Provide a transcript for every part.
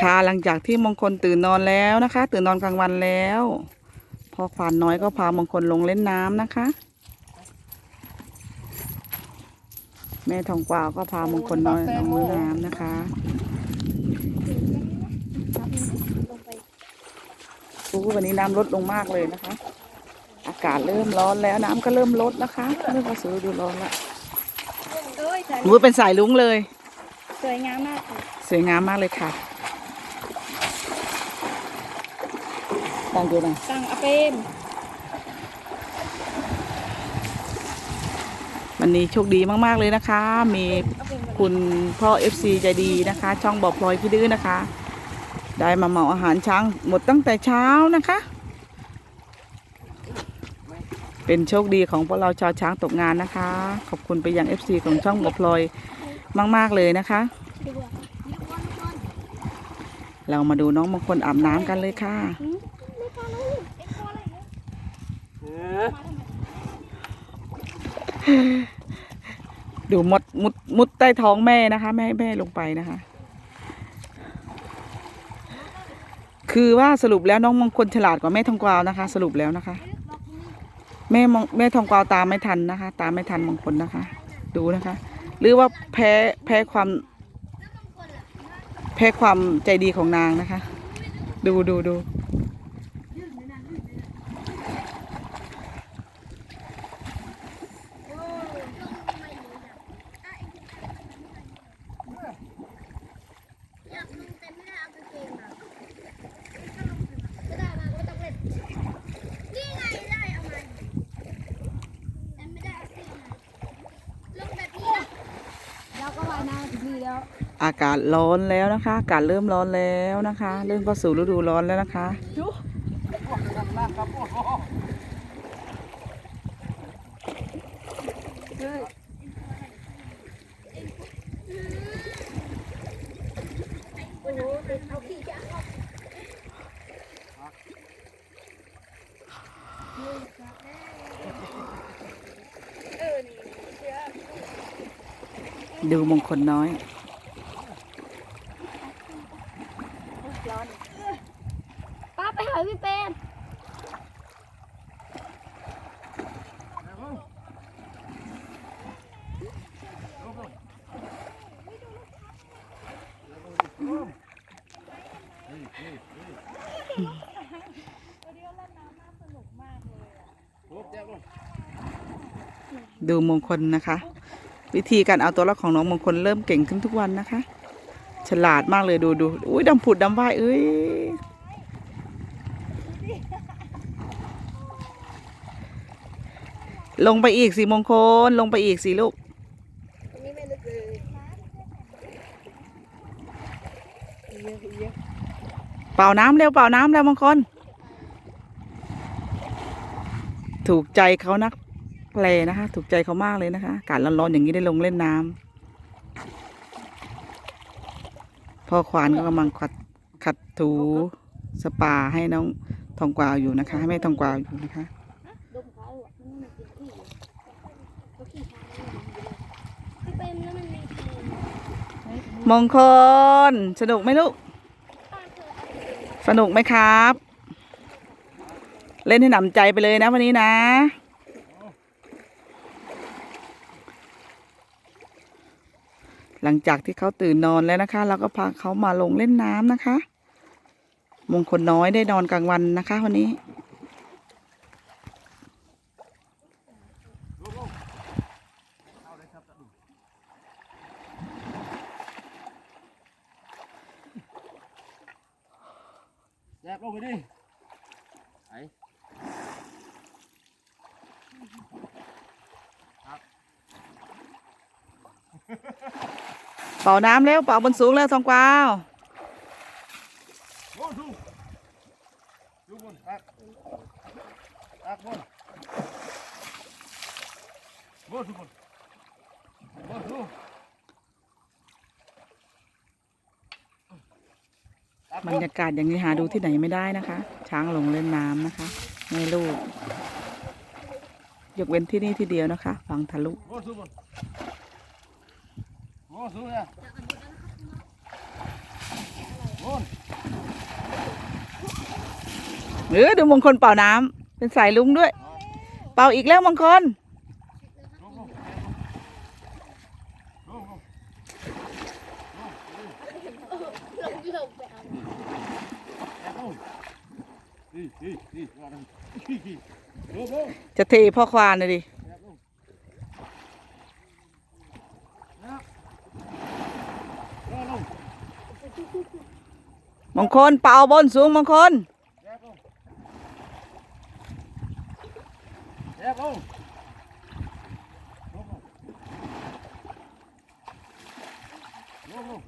ค่ะหลังจากที่มงคลตื่นนอนแล้วนะคะ ตื่นนอนกลางวันแล้ว พอควานน้อยก็พามงคลลงเล่นน้ำนะคะ แม่ทองกวาวก็พามงคลน้อยลงเล่นน้ำนะคะลงไปโอ้วันนี้น้ำลดลงมากเลยนะคะ อากาศเริ่มร้อนแล้วน้ำก็เริ่มลดนะคะเริ่มเข้าสู่ฤดูร้อนละโอ้ยสวยหนูเป็นสายลุ้งเลย สวยงามมากค่ะสวยงามมากเลยค่ะ ตั้งดูหน่อยตั้งอาเปมวันนี้โชคดีมาก ๆ เลยนะคะ มีอาเปมคุณพ่อ FC ใจดีนะคะ ช่องบอกพลอยพี่ดื้อนะคะ ได้มาเหมาอาหารช้างหมดตั้งแต่เช้านะคะ เป็นโชคดีของพวกเราชาวช้างตกงานนะคะ ขอบคุณไปยัง FC ของช่องบอกพลอยมาก ๆ เลยนะคะดีกว่าเรามาดูน้องมงคลอาบน้ำกันเลยค่ะ หืมไม่กล้าเลยเอ็กซ์พออะไรเนี่ย ดูมดมุดมุดใต้ท้องแม่นะคะไม่แม่ลงไปนะคะ คือว่าสรุปแล้วน้องมงคลฉลาดกว่าแม่ทองกวาวนะคะ สรุปแล้วนะคะ แม่มองแม่ทองกวาวตามไม่ทันนะคะ ตามไม่ทันมงคลนะคะ ดูนะคะ หรือว่าแพ้แพ้ความ แพ้ความใจดีของนางนะคะ ดูดูดู อยากลงแต่ไม่ได้เอากางเกงมาไม่ได้มาก็ต้องเล่นนี่ไงได้เอามาแต่ไม่ได้เอาเกงมาลงแบบนี้นะเราก็ว่ายน้ำถึงนี่ แล้วอากาศร้อนแล้วนะคะอากาศเริ่มร้อนแล้วนะคะ เริ่มเข้าสู่ฤดูร้อนแล้วนะคะโอ้โหเอาขี้จะเอาดูมงคลน้อย ป้าไปหาพี่เป็นดูมงคลนะคะ วิธีการเอาตัวรอดของน้องมงคลเริ่มเก่งขึ้นทุกวันนะคะ ฉลาดมากเลยดูดูอุ้ยดำผุดดำว่ายเอ้ยลงไปอีกสิมงคล ลงไปอีกสิลูกอันนี้ไม่ลึกเลยเยอะเยอะเป่าน้ำเร็วเป่าน้ำเร็วมงคล ถูกใจเขานักแปลนะคะ ถูกใจเขามากเลยนะคะอากาศร้อนๆอย่างนี้ได้ลงเล่นน้ำ พ่อควานก็กำลังขัดขัดถูสปาให้น้องทองกวาวอยู่นะคะ ให้แม่ทองกวาวอยู่นะคะ มงพี่เป็นแล้วมันมีขี้มงคล สนุกไหมลูก สนุกไหมครับ เล่นให้หนำใจไปเลยนะวันนี้นะ หลังจากที่เขาตื่นนอนแล้วนะคะ เราก็พาเขามาลงเล่นน้ำนะคะ มงคลน้อยได้นอนกลางวันนะคะ วันนี้ แยกลงไปดิ ไอ เป่าน้ำแล้วเป่าบนสูงแล้วทองกวาวบรรยากาศอย่างนี้หาดูที่ไหนไม่ได้นะคะ ช้างลงเล่นน้ำนะคะแม่ลูกยกเว้นที่นี่ที่เดียวนะคะวังทะลุ อ้สู้เลยเออดูมงคลเป่าน้ำเป็นสายลุงด้วย เป่าอีกแล้วมงคลจะเทพ่อควานเลยดิ งคลเป่าบนสูงมงคลแอบลงแอบลงลงลงลงลง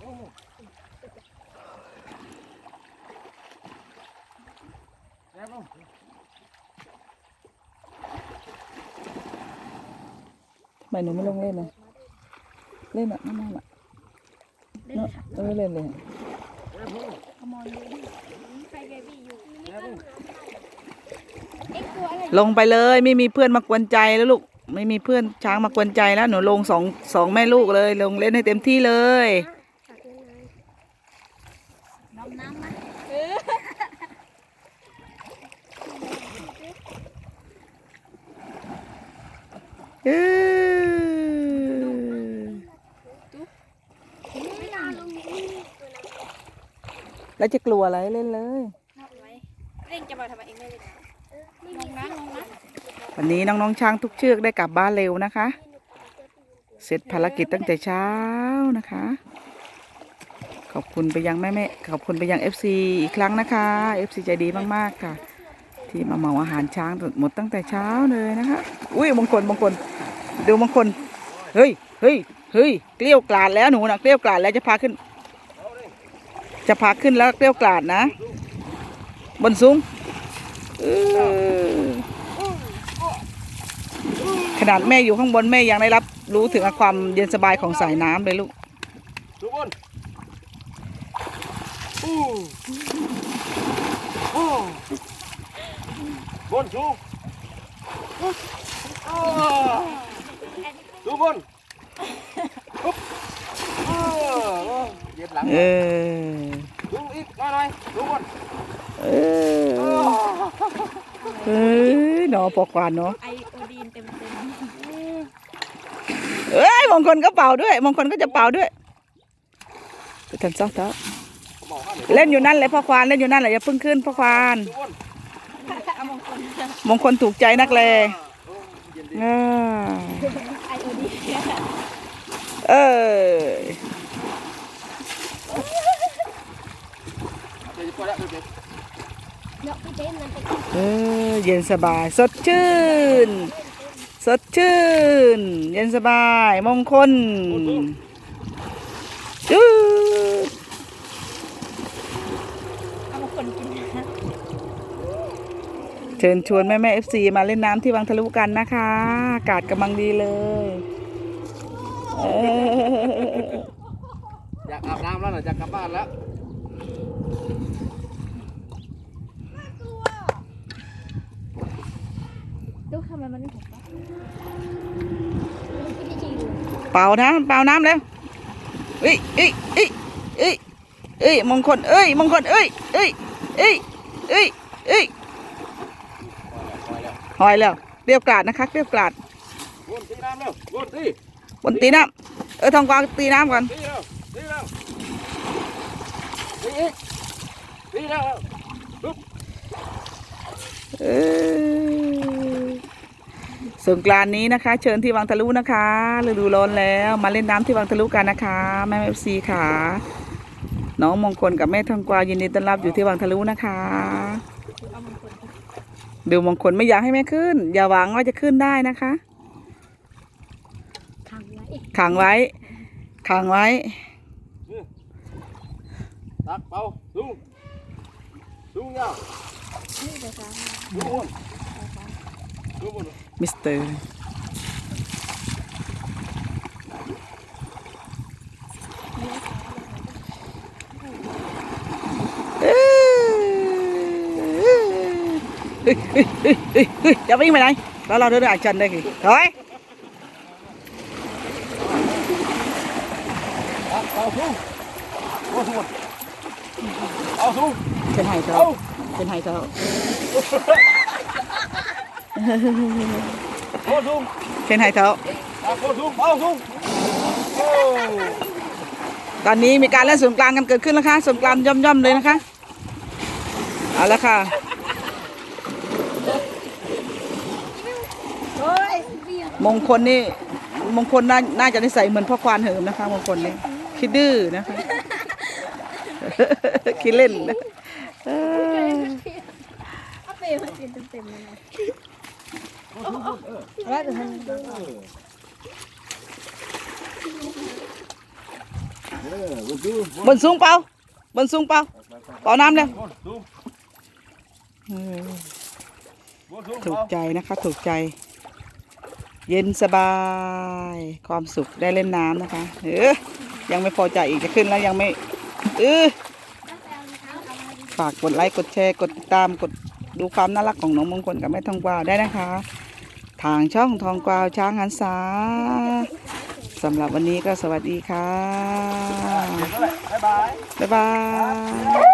ลงลงแอบลงทำไมหนูไม่ลงเล่นเลยเล่นอะนั่นน่ะเนอะ เออเล่นเลยแอบลงขโมยเลยใครเบบี้อยู่เอ็กตัวอะไรลงไปเลยไม่มีเพื่อนมากวนใจแล้วลูกไม่มีเพื่อนช้างมากวนใจแล้วหนูลงสองสองแม่ลูกเลย ลงเล่นให้เต็มที่เลยตักยังไงดำน้ำไหมเออ ไม่นานลงนี้ตัวน้ำ แล้วจะกลัวอะไรเล่นเลย นอกไว้เล่นจะมาทำไมเองไม่เล่นลงนะลงนะวันนี้น้องๆช้างทุกเชือกได้กลับบ้านเร็วนะคะ เสร็จภารกิจตั้งแต่เช้านะคะ ขอบคุณไปยังแม่แม่ๆขอบคุณไปยัง FC อีกครั้งนะคะ FC ใจดีมากๆค่ะ ที่มาเหมาอาหารช้างหมดตั้งแต่เช้าเลยนะคะ อุ้ยมงคลมงคลดูมงคลเฮ้ยเฮ้ยเฮ้ยเกลี้ยวกลาดแล้วหนูนะเกลี้ยวกลาดแล้วจะพาขึ้น จะพาขึ้นแล้วเกลี้ยวกลาดนะ บนสูงขนาดแม่อยู่ข้างบนแม่ยังได้รับรู้ถึงความเย็นสบายของสายน้ำเลยลูกทุกคนดูบนสูงอ้าวดูบนเยียดหลังเออ หน่อยดูบนเออเฮ้ยหนอปอกกวานเนาะไอโอดีนเต็มเต็มเอ้ยมงคลก็เป่าด้วยมงคลก็จะเป่าด้วยไปทันซะเถอะเขาบอกว่าเล่นอยู่นั่นเลยพ่อควานเล่นอยู่นั่นแหละอย่าเพิ่งขึ้นพ่อควานดูบนเอามงคลมงคลถูกใจนักแลโอ้เย็นดีอ่าไอโอดีนเออ เดี๋ยวจะปล่อยแล้วเดี๋ยวเนาะพี่เต้นมันเป็นเออเย็นสบาย สดชื่น สดชื่น เย็นสบาย มงคลจืดเอามงคลกินนะเชิญชวนแม่แม่เอฟซีมาเล่นน้ำที่วังทะลุกันนะคะ อากาศกำลังดีเลยเอออยากอาบน้ำแล้วเหรออยากกลับบ้านแล้ว ลูกทำไมมันไม่หกวะพี่ดีจีดูเป่าน้ำเป่าน้ำแล้วเอ้ยเอ้ยเอ้ยเอ้ยเอ้ยมงคลเอ้ยมงคลเอ้ยเอ้ยเอ้ยเอ้ยเอ้ยปล่อยแล้วหอยแล้วเกลียวกราดนะคะเกลียวกราดปล่อยแล้ววนตีน้ำเร็ววนตีบนตีน้ำเออทองกวางตีน้ำก่อนตีเร็วตีเร็วตีอีก ตีเร็วสงกรานนี้นะคะ เชิญที่วังทะลุนะคะฤดูร้อนแล้วมาเล่นน้ำที่วังทะลุกันนะคะแม่เอฟซีค่ะ น้องมงคลกับแม่ทองกวาวยินดีต้อนรับอยู่ที่วังทะลุนะคะเอามงคลดูมงคลไม่อยากให้แม่ขึ้น อย่าหวังว่าจะขึ้นได้นะคะขังไว้ขังไว้ขังไว้ตักเป่าสูง มิสเตอร์เอ้ยเฮ้ยเฮ้ยเฮ้ยเฮ้ยเฮ้ยจะวิ่งไปไหนแล้วเราเดินอาจันได้กี่ถอยตักเป่าสูงบนสูงบนเอาสูงเป็นไห้เจ้า เอาเป็นไห้เจ้าโคตรสูงเป็นไห้เจ้าเอาโคตรสูงเอาสูงโอ้ตอนนี้มีการเล่นสงกรานต์กันเกิดขึ้นแล้วค่ะสงกรานต์ย่อมๆเลยนะคะเอาละค่ะเฮ้ยเบียร์มงคลนี่มงคลน่าน่าจะได้ใส่เหมือนพ่อควานเหิมนะคะ มงคลนี่คิดดื้อนะคะคิดเล่นนะเออ เอาเปย์มา กินเต็มๆเลยนะแล้วเดี๋ยวทำเออบุสูงบนสูงเปล่าบนสูงเปล่าเปล่าน้ำเลยถูกใจนะคะถูกใจ เย็นสบาย ความสุขได้เล่นน้ำนะคะเออยังไม่พอใจอีกจะขึ้นแล้วยังไม่เออฝากกดไลค์กดแชร์กดติดตามกด ดูความน่ารักของน้องมงคลกับแม่ทองกวาวได้นะคะ ทางช่องทองกวาวช้างหันษาสำหรับวันนี้ก็สวัสดีค่ะ บ๊ายบายบ๊ายบาย